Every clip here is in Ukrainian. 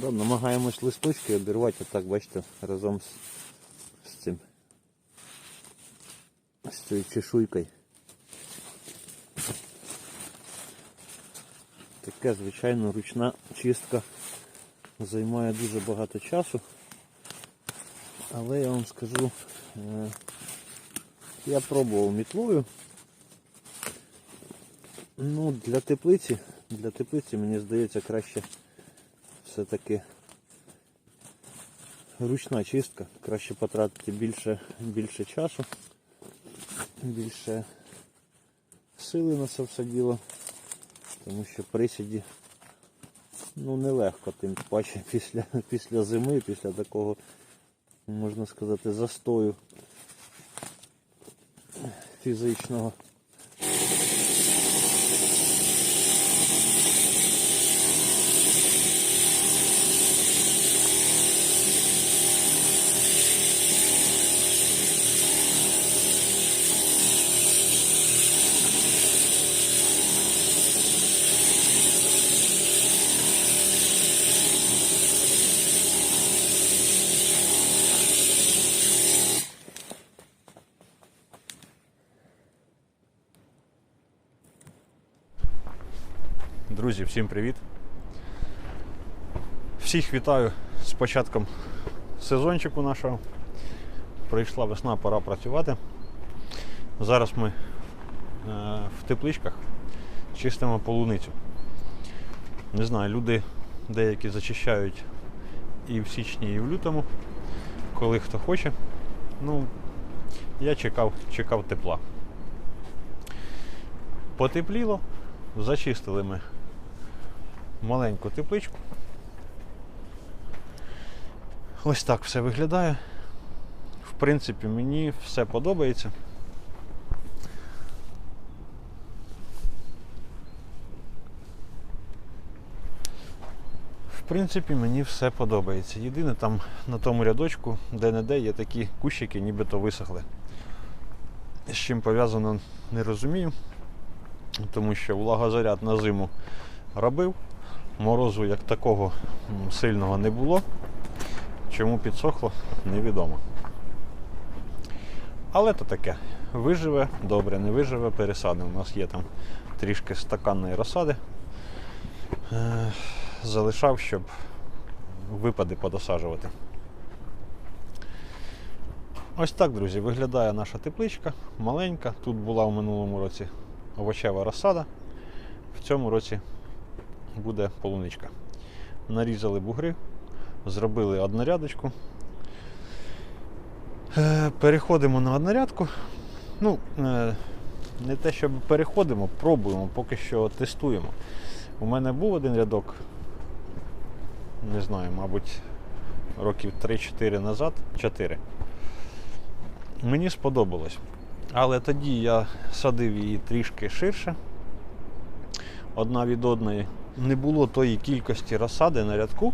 Да, намагаємось листочки обірвати, отак, бачите, разом з, з цим. З цією чешуйкою. Таке, звичайно, ручна чистка займає дуже багато часу. Але я вам скажу, е, я пробував мітлою. Ну, для теплиці, для теплиці, мені здається, краще все-таки ручна чистка. Краще потратити більше, більше часу, більше сили на це все діло. Тому що присіді ну, нелегко, тим паче після, після зими, після такого, можна сказати, застою фізичного. Друзі, всім привіт! Всіх вітаю з початком сезончику нашого. Прийшла весна, пора працювати. Зараз ми е, в тепличках чистимо полуницю. Не знаю, люди деякі зачищають і в січні, і в лютому, коли хто хоче. Ну, я чекав, чекав тепла. Потепліло, зачистили ми маленьку тепличку. Ось так все виглядає. В принципі, мені все подобається. В принципі, мені все подобається. Єдине там на тому рядочку, де-не-де є такі кущики, нібито висохли. З чим пов'язано, не розумію, тому що влагозаряд на зиму робив. Морозу як такого сильного не було. Чому підсохло, невідомо. Але то таке. Виживе, добре, не виживе, пересадимо. У нас є там трішки стаканної розсади. Е, залишав, щоб випади подосаджувати. Ось так, друзі, виглядає наша тепличка, маленька. Тут була в минулому році овочева розсада. В цьому році буде полуничка. Нарізали бугри, зробили однорядочку. Е, Переходимо на однорядку. Ну, е, не те, щоб переходимо, пробуємо, поки що тестуємо. У мене був один рядок, не знаю, мабуть, років 3-4 назад, 4. Мені сподобалось. Але тоді я садив її трішки ширше, одна від одної не було тої кількості розсади на рядку,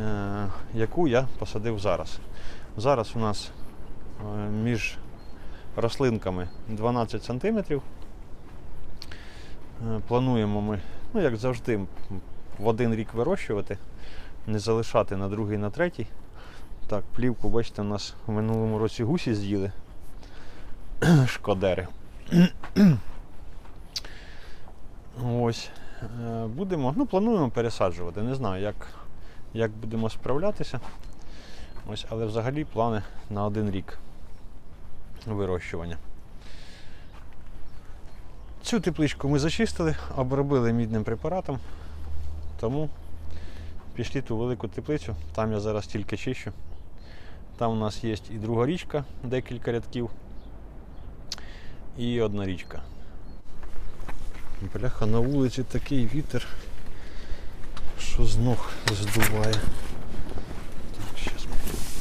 е, яку я посадив зараз. Зараз у нас е, між рослинками 12 см. Плануємо ми, ну як завжди, в один рік вирощувати, не залишати на другий, на третій. Так, плівку, бачите, у нас в минулому році гусі з'їли. Шкодери. Ось. Е, Будемо, ну, плануємо пересаджувати. Не знаю, як, як будемо справлятися. Ось, але взагалі плани на один рік вирощування. Цю тепличку ми зачистили, обробили мідним препаратом, тому пішли ту велику теплицю, там я зараз тільки чищу. Там у нас є і друга річка, декілька рядків, і одна річка. Бляха, на вулиці такий вітер, що з ног здуває. Так, зараз ми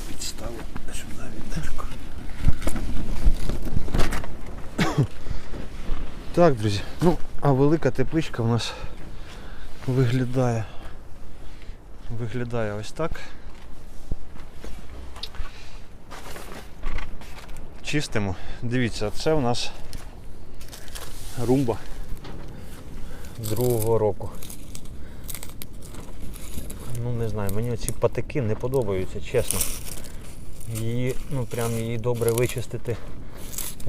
підставимо сюди відерко. Так, друзі, ну, а велика тепличка в нас виглядає. Виглядає ось так. Чистимо. Дивіться, це у нас румба другого року. Ну не знаю, мені ці патики не подобаються, чесно. Її, ну прям її добре вичистити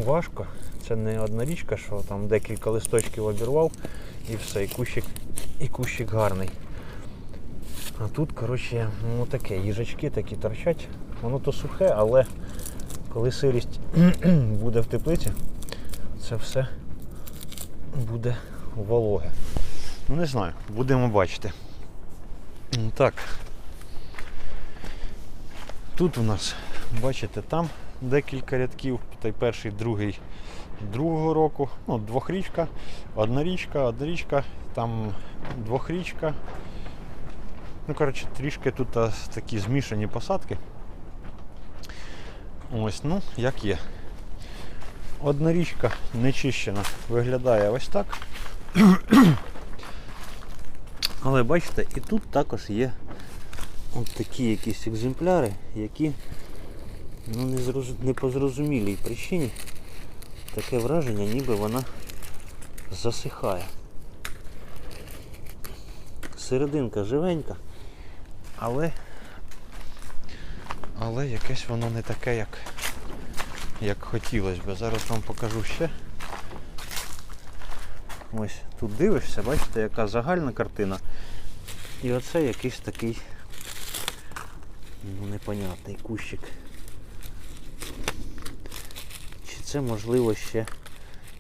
важко. Це не одна річка, що там декілька листочків обірвав і все, і кущик, і кущик гарний. А тут, коротше, ну таке, їжачки такі торчать. Воно то сухе, але коли сирість буде в теплиці, це все буде вологе. Ну не знаю, будемо бачити. Так. Тут у нас, бачите, там декілька рядків, той перший, другий другого року. Ну, двохрічка, одна річка, одна річка, там двохрічка. Ну, коротше, трішки тут такі змішані посадки. Ось, ну, як є. Одна річка нечищена виглядає ось так. Але бачите, і тут також є от такі якісь екземпляри, які ну, не, зроз... не по зрозумілій причині таке враження, ніби вона засихає. Серединка живенька, але але якесь воно не таке, як, як хотілося б. Зараз вам покажу ще. Ось тут дивишся, бачите, яка загальна картина. І оце якийсь такий ну, непонятний кущик. Чи це можливо ще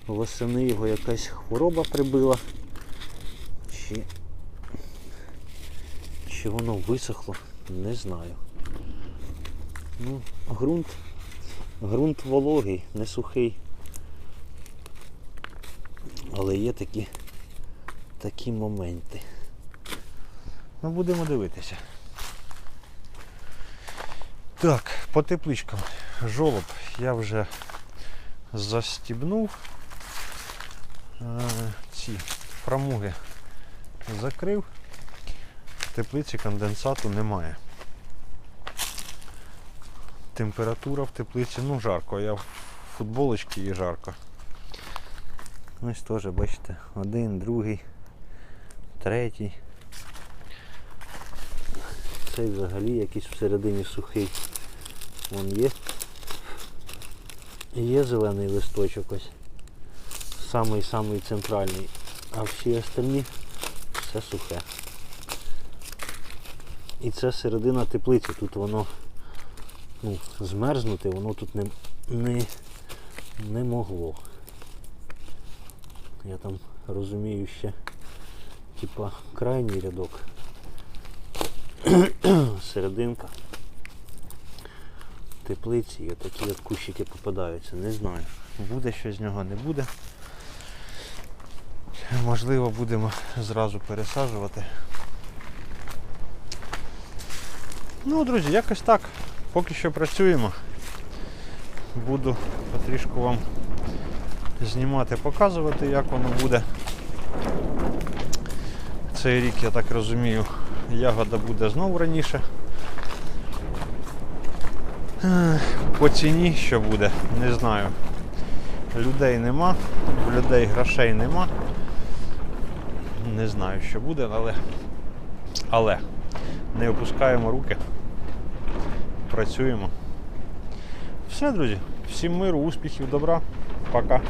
восени його якась хвороба прибила? Чи, чи воно висохло? Не знаю. Ну, ґрунт, ґрунт вологий, не сухий. Але є такі, такі моменти. Ну, будемо дивитися. Так, по тепличкам. Жолоб я вже застібнув. Е, ці фрамуги закрив. Теплиці конденсату немає. Температура в теплиці, ну жарко, я в футболочці і жарко. Ось теж, бачите, один, другий, третій. Цей взагалі якийсь всередині сухий. Вон є. Є зелений листочок ось. Самий-самий центральний. А всі остальні все сухе. І це середина теплиці. Тут воно ну, змерзнути, воно тут не, не, не могло. Я там розумію ще типа крайній рядок. Серединка. Теплиці і такі от кущики попадаються. Не знаю. Буде щось з нього, не буде. Можливо, будемо зразу пересаджувати. Ну, друзі, якось так. Поки що працюємо. Буду потрішку вам знімати, показувати, як воно буде. Цей рік, я так розумію, ягода буде знову раніше. По ціні що буде, не знаю. Людей нема, в людей грошей нема. Не знаю, що буде, але, але не опускаємо руки. Працюємо. Все, друзі. Всім миру, успіхів, добра. Пока.